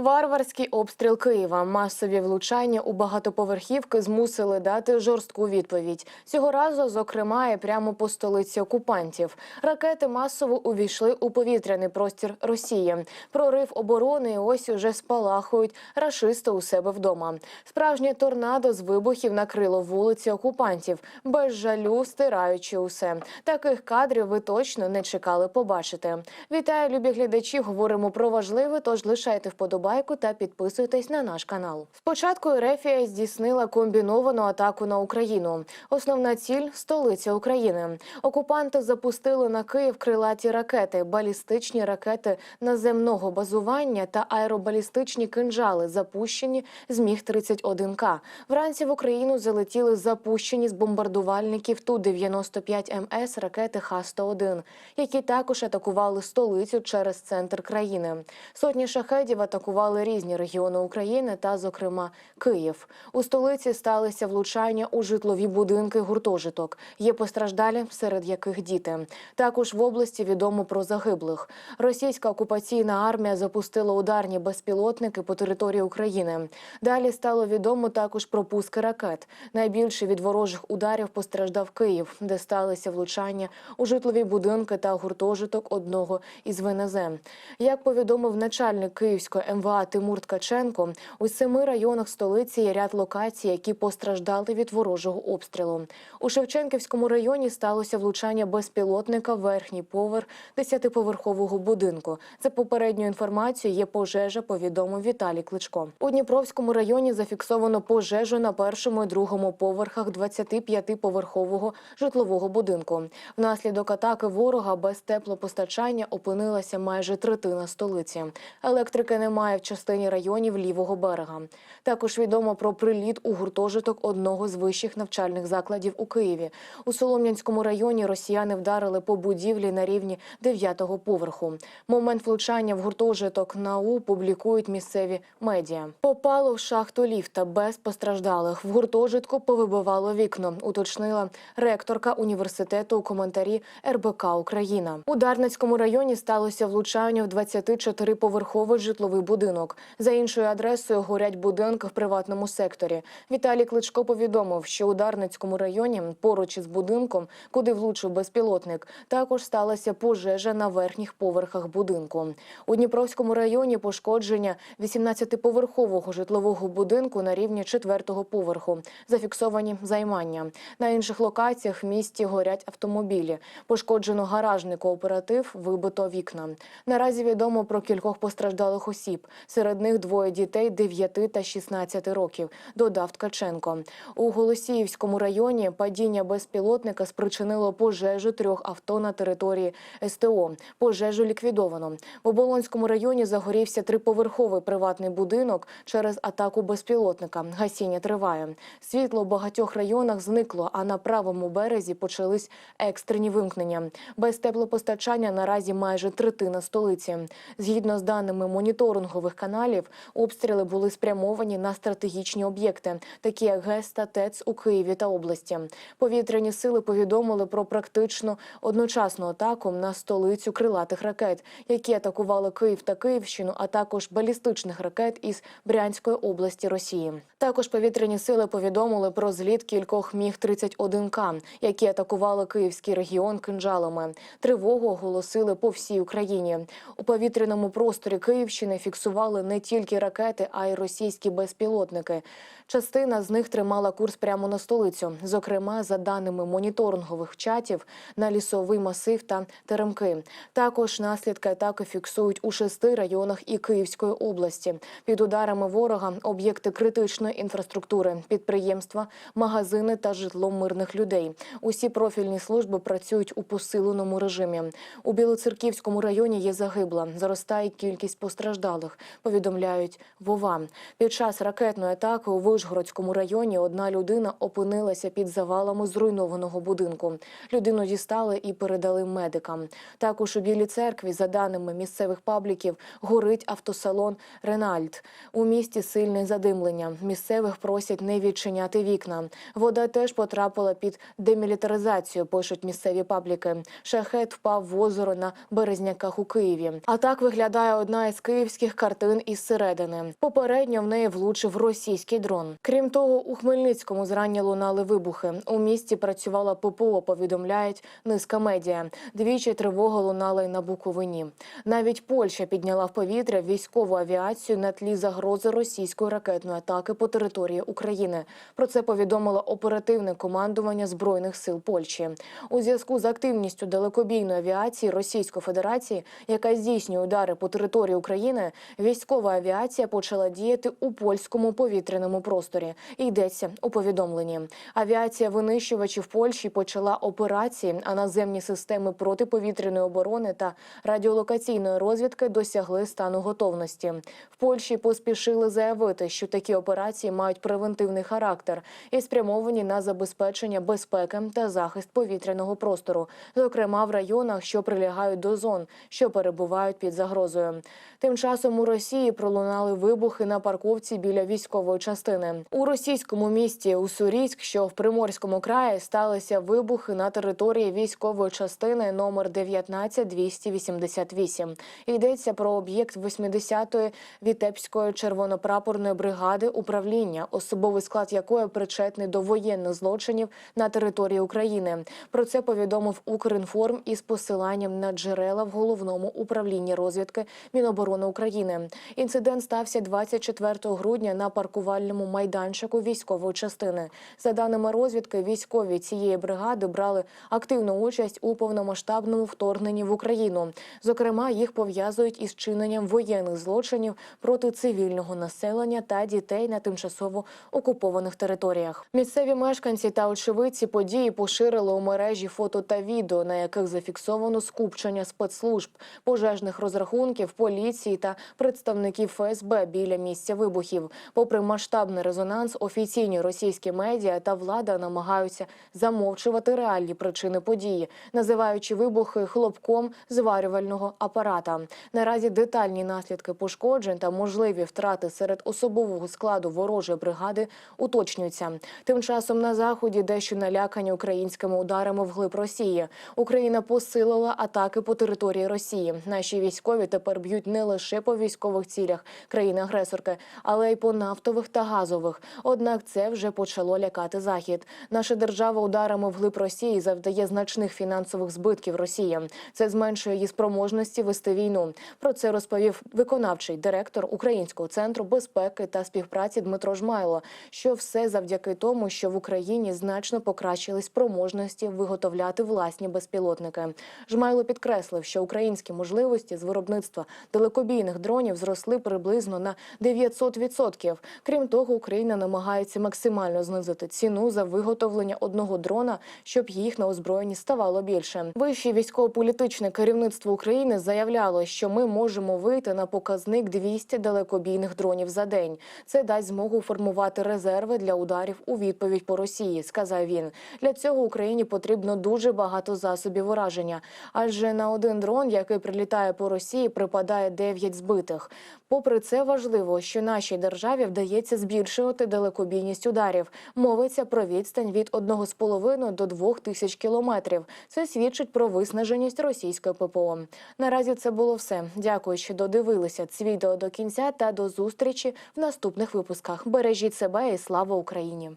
Варварський обстріл Києва, масові влучання у багатоповерхівки змусили дати жорстку відповідь. Цього разу, зокрема, і прямо по столиці окупантів. Ракети масово увійшли у повітряний простір Росії. Прорив оборони і ось уже спалахують рашисти у себе вдома. Справжнє торнадо з вибухів накрило вулиці окупантів, без жалю стираючи усе. Таких кадрів ви точно не чекали побачити. Вітаю, любі глядачі. Говоримо про важливе, тож лишайте вподобайку та підписуйтесь на наш канал. Спочатку Ерефія здійснила комбіновану атаку на Україну. Основна ціль столиця України. Окупанти запустили на Київ крилаті ракети, балістичні ракети наземного базування та аеробалістичні кинжали, запущені з міг 31 к Вранці в Україну залетіли запущені з бомбардувальників ту 95 МС ракети Х-101, які також атакували столицю через центр країни. Сотні шахедів атакували різні регіони України та, зокрема, Київ. У столиці сталися влучання у житлові будинки гуртожиток. Є постраждалі, серед яких діти. Також в області відомо про загиблих. Російська окупаційна армія запустила ударні безпілотники по території України. Далі стало відомо також про пуски ракет. Найбільше від ворожих ударів постраждав Київ, де сталися влучання у житлові будинки та гуртожиток одного із ВНЗ. Як повідомив начальник Київської МВА Тимур Ткаченко, у семи районах столиці є ряд локацій, які постраждали від ворожого обстрілу. У Шевченківському районі сталося влучання безпілотника в верхній поверх десятиповерхового будинку. За попередньою інформацією є пожежа. Повідомив Віталій Кличко. У Дніпровському районі зафіксовано пожежу на першому і другому поверхах 25-поверхового житлового будинку. Внаслідок атаки ворога без теплопостачання опинилася майже третина столиці. Електрики немає в частині районів лівого берега. Також відомо про приліт у гуртожиток одного з вищих навчальних закладів у Києві. У Солом'янському районі росіяни вдарили по будівлі на рівні 9-го поверху. Момент влучання в гуртожиток НАУ публікують місцеві медіа. Попало в шахту ліфта без постраждалих. В гуртожитку повибивало вікно, уточнила ректорка університету у коментарі РБК Україна. У Дарницькому районі сталося влучання в 24-поверховий житловий будинок. За іншою адресою горять будинки в приватному секторі. Віталій Кличко повідомив, що у Дарницькому районі поруч із будинком, куди влучив безпілотник, також сталася пожежа на верхніх поверхах будинку. У Дніпровському районі пошкодження 18-поверхового житлового будинку на рівні 4-го поверху. Зафіксовані займання. На інших локаціях в місті горять автомобілі. Пошкоджено гаражний кооператив, вибито вікна. Наразі відомо про кількох постраждалих осіб. Серед них двоє дітей 9 та 16 років, додав Ткаченко. У Голосіївському районі падіння безпілотника спричинило пожежу трьох авто на території СТО. Пожежу ліквідовано. В Оболонському районі загорівся триповерховий приватний будинок через атаку безпілотника. Гасіння триває. Світло в багатьох районах зникло, а на правому березі почались екстрені вимкнення. Без теплопостачання наразі майже третина столиці. Згідно з даними моніторингових каналів, обстріли були спрямовані на стратегічні об'єкти, такі як ГЕС та ТЕЦ у Києві та області. Повітряні сили повідомили про практично одночасну атаку на столицю крилатих ракет, які атакували Київ та Київщину, а також балістичних ракет із Брянської області Росії. Також повітряні сили повідомили про зліт кількох міг 31 к які атакували київський регіон кинджалами. Тривогу оголосили по всій Україні. У повітряному просторі Київщини фіксували не тільки ракети, а й російські безпілотники. Частина з них тримала курс прямо на столицю. Зокрема, за даними моніторингових чатів на лісовий масив та теремки. Також наслідки атаки фіксують у шести районах і Київської області. Під ударами ворога об'єкти критичної інфраструктури, підприємства, магазини та житло мирних людей. Усі профільні служби працюють у посиленому режимі. У Білоцерківському районі є загибла. Зростає кількість постраждалих. Повідомляють Вова. Під час ракетної атаки у Вишгородському районі одна людина опинилася під завалами зруйнованого будинку. Людину дістали і передали медикам. Також у Білій церкві, за даними місцевих пабліків, горить автосалон Ренальд. У місті сильне задимлення. Місцевих просять не відчиняти вікна. Вода теж потрапила під демілітаризацію. Пишуть місцеві пабліки. Шахет впав в озеро на березняках у Києві. А так виглядає одна із київських кар. Картин із середини. Попередньо в неї влучив російський дрон. Крім того, у Хмельницькому зрання лунали вибухи. У місті працювала ППО. Повідомляють низка медіа. Двічі тривога лунала й на Буковині. Навіть Польща підняла в повітря військову авіацію на тлі загрози російської ракетної атаки по території України. Про це повідомило оперативне командування збройних сил Польщі. У зв'язку з активністю далекобійної авіації Російської Федерації, яка здійснює удари по території України, військова авіація почала діяти у польському повітряному просторі. Йдеться у повідомленні. Авіація винищувачів Польщі почала операції, а наземні системи протиповітряної оборони та радіолокаційної розвідки досягли стану готовності. В Польщі поспішили заявити, що такі операції мають превентивний характер і спрямовані на забезпечення безпеки та захист повітряного простору, зокрема в районах, що прилягають до зон, що перебувають під загрозою. Тим часом у Росії пролунали вибухи на парковці біля військової частини. У російському місті Уссурійськ, що в Приморському краї, сталися вибухи на території військової частини номер 19288. Йдеться про об'єкт 80-ї Вітебської червонопрапорної бригади управління, особовий склад якої причетний до воєнних злочинів на території України. Про це повідомив Укрінформ із посиланням на джерела в головному управлінні розвідки Міноборони України. Інцидент стався 24 грудня на паркувальному майданчику військової частини. За даними розвідки, військові цієї бригади брали активну участь у повномасштабному вторгненні в Україну. Зокрема, їх пов'язують із чиненням воєнних злочинів проти цивільного населення та дітей на тимчасово окупованих територіях. Місцеві мешканці та очевидці події поширили у мережі фото та відео, на яких зафіксовано скупчення спецслужб, пожежних розрахунків, поліції та представників ФСБ біля місця вибухів. Попри масштабний резонанс, офіційні російські медіа та влада намагаються замовчувати реальні причини події, називаючи вибухи хлопком зварювального апарата. Наразі детальні наслідки пошкоджень та можливі втрати серед особового складу ворожої бригади уточнюються. Тим часом на заході дещо налякані українськими ударами вглиб Росії. Україна посилила атаки по території Росії. Наші військові тепер б'ють не лише по військових цілях країни-агресорки, але й по нафтових та газових. Однак це вже почало лякати захід. Наша держава ударами вглиб Росії завдає значних фінансових збитків Росії. Це зменшує її спроможності вести війну. Про це розповів виконавчий директор Українського центру безпеки та співпраці Дмитро Жмайло. Що все завдяки тому, що в Україні значно покращили спроможності виготовляти власні безпілотники. Жмайло підкреслив, що українські можливості з виробництва далекобійних дронів зросли приблизно на 900%. Крім того, Україна намагається максимально знизити ціну за виготовлення одного дрона, щоб їх на озброєнні ставало більше. Вище військово-політичне керівництво України заявляло, що ми можемо вийти на показник 200 далекобійних дронів за день. Це дасть змогу формувати резерви для ударів у відповідь по Росії, сказав він. Для цього Україні потрібно дуже багато засобів ураження, адже на один дрон, який прилітає по Росії, припадає 9 збитих. Попри це, важливо, що нашій державі вдається збільшувати далекобійність ударів. Мовиться про відстань від 1,5 до 2 тисяч кілометрів. Це свідчить про виснаженість російської ППО. Наразі це було все. Дякую, що додивилися це відео до кінця та до зустрічі в наступних випусках. Бережіть себе і слава Україні!